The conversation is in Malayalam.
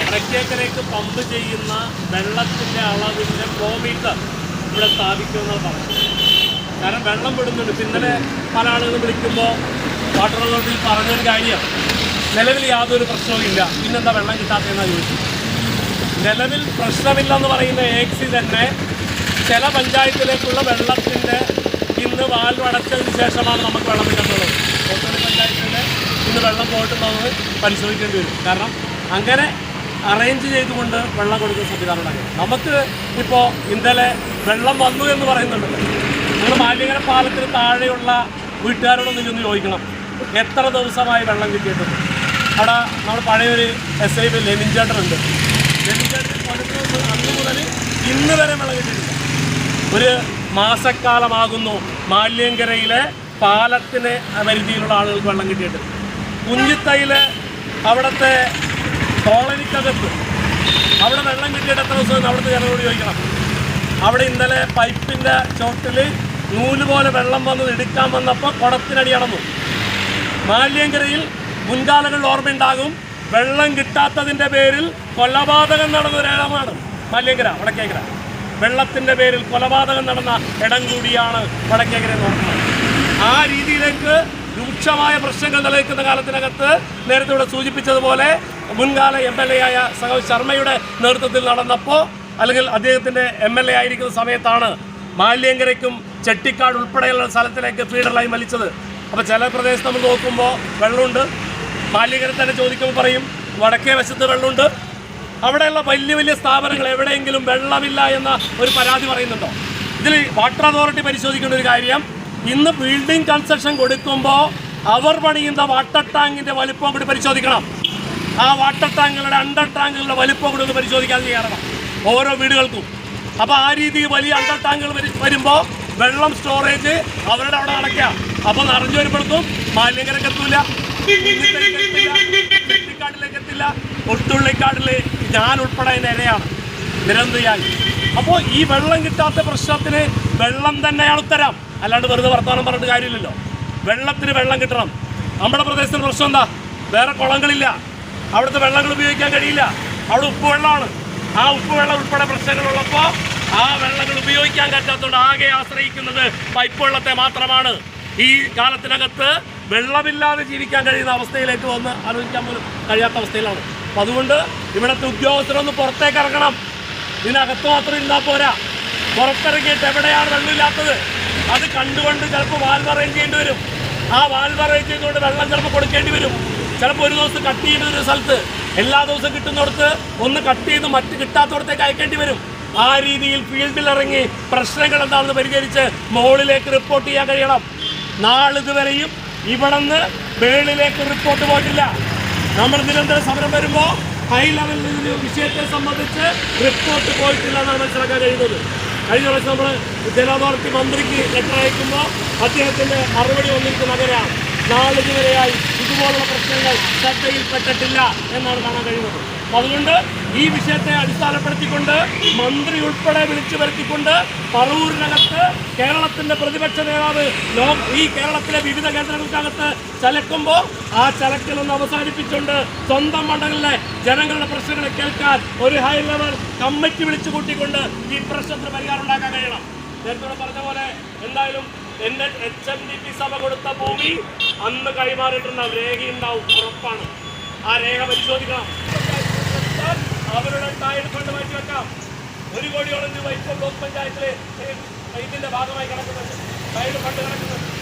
വടക്കേക്കരയ്ക്ക് പമ്പ് ചെയ്യുന്ന വെള്ളത്തിന്റെ അളവിന്റെ ഫോമീറ്റർ മീറ്റർ ഇവിടെ സ്ഥാപിക്കുമെന്ന് പറഞ്ഞത്. കാരണം വെള്ളം വിടുന്നുണ്ട് പിന്നലെ പല ആളുകളും വിളിക്കുമ്പോൾ വാട്ടർ അതോറിറ്റിയിൽ പറഞ്ഞൊരു കാര്യം നിലവിൽ യാതൊരു പ്രശ്നവും ഇല്ല. പിന്നെന്താ വെള്ളം കിട്ടാത്തതെന്നാണ് ചോദിച്ചത്? നിലവിൽ പ്രശ്നമില്ലെന്ന് പറയുന്ന എക്സി തന്നെ ചില പഞ്ചായത്തിലേക്കുള്ള വെള്ളത്തിന്റെ ഇന്ന് വാൽവ് അടച്ചതിന് ശേഷമാണ് നമുക്ക് വെള്ളം കിട്ടുന്നത് കോട്ടൂർ പഞ്ചായത്തിന്റെ ഇന്ന് വെള്ളം പോയിട്ടുള്ളത് പരിശോധിക്കേണ്ടി വരും. കാരണം അങ്ങനെ അറേഞ്ച് ചെയ്തുകൊണ്ട് വെള്ളം കൊടുക്കുന്ന സംവിധാനം നമുക്ക് ഇപ്പോൾ ഇന്നലെ വെള്ളം വന്നു എന്ന് പറയുന്നുണ്ട് നിങ്ങൾ മാലിന്യകര പാലത്തിന് താഴെയുള്ള വീട്ടുകാരോടൊന്ന് ചെന്ന് ചോദിക്കണം. എത്ര ദിവസമായി വെള്ളം കിട്ടിയിട്ടുണ്ട്? അവിടെ നമ്മൾ പഴയൊരു എസ് ഐ ലെനിൻ ചേട്ടനുണ്ട് ലെനിൻ ചേട്ടൻ അന്ന് മുതൽ ഇന്ന് വരെ വെള്ളം കിട്ടിയിട്ടില്ല ഒരു മാസക്കാലമാകുന്നു മാലിയങ്കരയിലെ പാലത്തിന് പരിധിയിലുള്ള ആളുകൾക്ക് വെള്ളം കിട്ടിയിട്ട്. കുഞ്ഞിത്തയിൽ അവിടുത്തെ കോളനിക്കകത്ത് അവിടെ വെള്ളം കിട്ടിയിട്ട് എത്ര ദിവസം അവിടുത്തെ ജനങ്ങളോട് ചോദിക്കണം. അവിടെ ഇന്നലെ പൈപ്പിന്റെ ചോട്ടിൽ നൂൽ പോലെ വെള്ളം വന്നത് എടുക്കാൻ വന്നപ്പോൾ കുടത്തിനടി അടന്നു മാലിയങ്കരയിൽ മുൻകാലങ്ങളിൽ ഓർമ്മയുണ്ടാകും വെള്ളം കിട്ടാത്തതിന്റെ പേരിൽ കൊലപാതകം നടന്ന ഒരിടമാണ് മാല്യങ്കര വടക്കേക്കര വെള്ളത്തിന്റെ പേരിൽ കൊലപാതകം നടന്ന ഇടം കൂടിയാണ് വടക്കേക്കരെ നോക്കുന്നത്. ആ രീതിയിലേക്ക് രൂക്ഷമായ പ്രശ്നങ്ങൾ നിലനിൽക്കുന്ന കാലത്തിനകത്ത് നേരത്തെ ഇവിടെ സൂചിപ്പിച്ചതുപോലെ മുൻകാല എം എൽ എ ആയ സഹോ ശർമ്മയുടെ നേതൃത്വത്തിൽ നടന്നപ്പോൾ അല്ലെങ്കിൽ അദ്ദേഹത്തിന്റെ എം എൽ എ ആയിരിക്കുന്ന സമയത്താണ് മാലിയങ്കരയ്ക്കും ചെട്ടിക്കാട് ഉൾപ്പെടെയുള്ള സ്ഥലത്തിലേക്ക് ഫീഡർ ലൈൻ വലിച്ചത് അപ്പോൾ ചില പ്രദേശത്ത് നമ്മൾ നോക്കുമ്പോൾ വെള്ളമുണ്ട്. മാലിയങ്കര തന്നെ ചോദിക്കുമ്പോൾ പറയും വടക്കേ വശത്ത് വെള്ളമുണ്ട്. അവിടെയുള്ള വലിയ വലിയ സ്ഥാപനങ്ങൾ എവിടെയെങ്കിലും വെള്ളമില്ല എന്ന ഒരു പരാതി പറയുന്നുണ്ടോ? ഇതിൽ വാട്ടർ അതോറിറ്റി പരിശോധിക്കേണ്ട ഒരു കാര്യം ഇന്ന് ബിൽഡിംഗ് കൺസ്ട്രക്ഷൻ കൊടുക്കുമ്പോൾ അവർ പണിയുന്ന വാട്ടർ ടാങ്കിന്റെ വലിപ്പം കൂടി പരിശോധിക്കണം. ആ വാട്ടർ ടാങ്കുകളുടെ അണ്ടർ ടാങ്കുകളുടെ വലിപ്പം കൂടി ഒന്ന് പരിശോധിക്കാൻ ചെയ്യണം ഓരോ വീടുകൾക്കും. അപ്പോൾ ആ രീതിയിൽ വലിയ അണ്ടർ ടാങ്കുകൾ വരുമ്പോൾ വെള്ളം സ്റ്റോറേജ് അവരുടെ അവിടെ അടയ്ക്കാം. അപ്പോൾ നിറഞ്ഞു വരുമ്പോഴത്തും മാലിന്യങ്ങളൊക്കെ എത്തൂല. കുഞ്ഞിക്കാട്ടിലേക്ക് എത്തില്ല ഞാൻ ഉൾപ്പെടെ നിരയാണ് നിരന്തയായി അപ്പോൾ ഈ വെള്ളം കിട്ടാത്ത പ്രശ്നത്തിന് വെള്ളം തന്നെയാണ് ഉത്തരം. അല്ലാണ്ട് വെറുതെ വർത്തമാനം പറഞ്ഞിട്ട് കാര്യമില്ലല്ലോ. വെള്ളത്തിന് വെള്ളം കിട്ടണം. നമ്മുടെ പ്രദേശത്തിന് പ്രശ്നം എന്താ? വേറെ കുളങ്ങളില്ല. അവിടുത്തെ വെള്ളങ്ങൾ ഉപയോഗിക്കാൻ കഴിയില്ല. അവിടെ ഉപ്പ് വെള്ളമാണ്. ആ ഉപ്പ് വെള്ളം ഉൾപ്പെടെ പ്രശ്നങ്ങളുള്ളപ്പോൾ ആ വെള്ളങ്ങൾ ഉപയോഗിക്കാൻ പറ്റാത്തതുകൊണ്ട് ആകെ ആശ്രയിക്കുന്നത് പൈപ്പ് വെള്ളത്തെ മാത്രമാണ്. ഈ കാലത്തിനകത്ത് വെള്ളമില്ലാതെ ജീവിക്കാൻ കഴിയുന്ന അവസ്ഥയിലേക്ക് വന്ന് ആലോചിക്കാൻ പോലും കഴിയാത്ത അവസ്ഥയിലാണ്. അപ്പം അതുകൊണ്ട് ഇവിടുത്തെ ഉദ്യോഗസ്ഥരൊന്ന് പുറത്തേക്ക് ഇറങ്ങണം. ഇതിനകത്ത് മാത്രം ഇരുന്നാൽ പോരാ. പുറത്തിറങ്ങിയിട്ട് എവിടെയാണ് വെള്ളമില്ലാത്തത്? അത് കണ്ടുകൊണ്ട് ചിലപ്പോൾ വാൽവ് അറേഞ്ച് ചെയ്യേണ്ടി വരും. ആ വാൽവ് അറേഞ്ച് ചെയ്തുകൊണ്ട് വെള്ളം ചിലപ്പോൾ കൊടുക്കേണ്ടി വരും. ചിലപ്പോൾ ഒരു ദിവസം കട്ട് ചെയ്യുന്ന ഒരു സ്ഥലത്ത് എല്ലാ ദിവസവും കിട്ടുന്നിടത്ത് ഒന്ന് കട്ട് ചെയ്ത് മറ്റ് കിട്ടാത്തടത്തേക്ക് അയക്കേണ്ടി വരും. ആ രീതിയിൽ ഫീൽഡിൽ ഇറങ്ങി പ്രശ്നങ്ങൾ എന്താണെന്ന് പരിഹരിച്ച് മുകളിലേക്ക് റിപ്പോർട്ട് ചെയ്യാൻ കഴിയണം. നാളിതുവരെയും ഇവിടെ നിന്ന് മേളിലേക്ക് റിപ്പോർട്ട് പോയിട്ടില്ല. നമ്മൾ നിരന്തരം സമരം വരുമ്പോൾ ഹൈ ലെവലിൽ വിഷയത്തെ സംബന്ധിച്ച് റിപ്പോർട്ട് പോയിട്ടില്ല എന്നാണ് മനസ്സിലാക്കാൻ കഴിയുന്നത് കഴിഞ്ഞ പ്രാവശ്യം നമ്മൾ ജല അതോറിറ്റി മന്ത്രിക്ക് ലെറ്റർ അയക്കുമ്പോൾ അദ്ദേഹത്തിന്റെ മറുപടി വന്നിരിക്കുന്ന അങ്ങനെയാണ് നാളിതുവരെയായി ഇതുപോലുള്ള പ്രശ്നങ്ങൾ ശ്രദ്ധയിൽപ്പെട്ടിട്ടില്ല എന്നാണ് കാണാൻ കഴിയുന്നത്. അതുകൊണ്ട് ഈ വിഷയത്തെ അടിസ്ഥാനപ്പെടുത്തിക്കൊണ്ട് മന്ത്രി ഉൾപ്പെടെ വിളിച്ചു വരുത്തിക്കൊണ്ട് പറവൂരിനകത്ത് കേരളത്തിന്റെ പ്രതിപക്ഷ നേതാവ് ഈ കേരളത്തിലെ വിവിധ കേന്ദ്രങ്ങൾക്കകത്ത് ചലക്കുമ്പോൾ ആ ചലക്കലൊന്ന് അവസാനിപ്പിച്ചുകൊണ്ട് സ്വന്തം മണ്ഡലങ്ങളിലെ ജനങ്ങളുടെ പ്രശ്നങ്ങളെ കേൾക്കാൻ ഒരു ഹൈ ലെവൽ കമ്മിറ്റി വിളിച്ചു കൂട്ടിക്കൊണ്ട് ഈ പ്രശ്നത്തിന് പരിഹാരം ഉണ്ടാക്കാൻ കഴിയണം. നേരത്തെ പറഞ്ഞ പോലെ എന്തായാലും എന്റെ എച്ച് എം ഡി പി സഭ കൊടുത്ത ഭൂമി അന്ന് കൈമാറിയിട്ടുണ്ടാവും രേഖയുണ്ടാവും ഉറപ്പാണ്. ആ രേഖ പരിശോധിക്കാം അവരുടെ ടയർ ഫണ്ട് മാറ്റി വെക്കാം. ഒരു കോടിയോളം രൂപ ഇപ്പോൾ ബ്ലോക്ക് പഞ്ചായത്തിലെ ഇതിന്റെ ഭാഗമായി കിടക്കുന്നുണ്ട്. ടയർ ഫണ്ട് കിടക്കുന്നുണ്ട്.